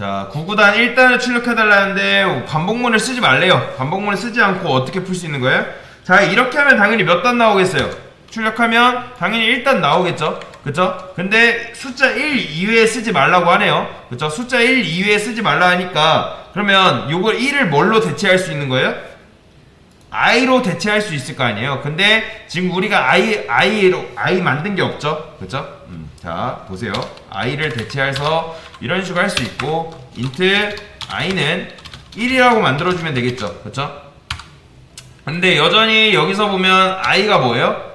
자, 9구단 1단을 출력해달라는데 반복문을 쓰지 말래요. 반복문을 쓰지 않고 어떻게 풀 수 있는 거예요? 자, 이렇게 하면 당연히 몇 단 나오겠어요? 출력하면 당연히 1단 나오겠죠? 그쵸? 근데 숫자 1 이외에 쓰지 말라고 하네요. 그쵸? 숫자 1 이외에 쓰지 말라 하니까 그러면 요걸 1을 뭘로 대체할 수 있는 거예요? I로 대체할 수 있을 거 아니에요. 근데 지금 우리가 i i로 i 만든 게 없죠, 그렇죠? 음, 자 보세요. i를 대체해서 이런 식으로 할 수 있고 int i는 1이라고 만들어주면 되겠죠, 그렇죠? 근데 여전히 여기서 보면 i가 뭐예요?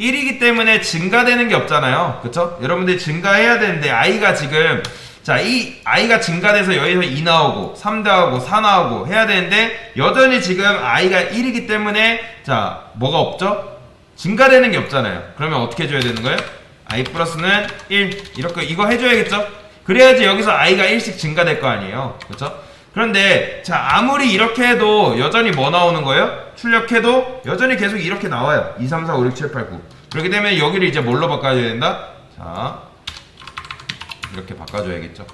1이기 때문에 증가되는 게 없잖아요. 그쵸? 여러분들 증가해야 되는데 i가 지금 자, 이 i가 증가돼서 여기서 2 나오고 3 나오고 4 나오고 해야 되는데 여전히 지금 i가 1이기 때문에 자, 뭐가 없죠? 증가되는 게 없잖아요. 그러면 어떻게 해줘야 되는 거예요? i 플러스는 1 이렇게 이거 해줘야겠죠? 그래야지 여기서 i가 1씩 증가될 거 아니에요. 그쵸? 그런데 자 아무리 이렇게 해도 여전히 뭐 나오는 거예요? 출력해도 여전히 계속 이렇게 나와요 2, 3, 4, 5, 6, 7, 8, 9 그렇기 때문에 여기를 이제 뭘로 바꿔야 된다? 자 이렇게 바꿔줘야겠죠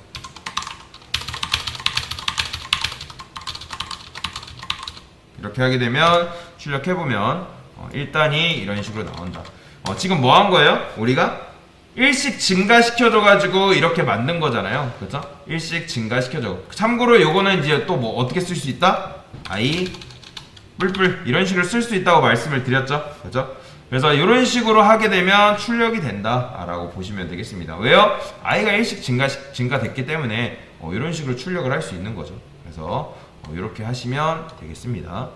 이렇게 하게 되면 출력해보면 어, 1단이 이런 식으로 나온다 어, 지금 뭐 한 거예요? 우리가 일씩 증가시켜줘가지고 이렇게 만든 거잖아요. 그죠? 일씩 증가시켜줘. 참고로 요거는 이제 또 뭐 어떻게 쓸 수 있다? i 뿔뿔 이런 식으로 쓸 수 있다고 말씀을 드렸죠. 그죠? 그래서 이런 식으로 하게 되면 출력이 된다라고 보시면 되겠습니다. 왜요? i가 일씩 증가 증가됐기 때문에 어, 이런 식으로 출력을 할 수 있는 거죠. 그래서 어, 이렇게 하시면 되겠습니다.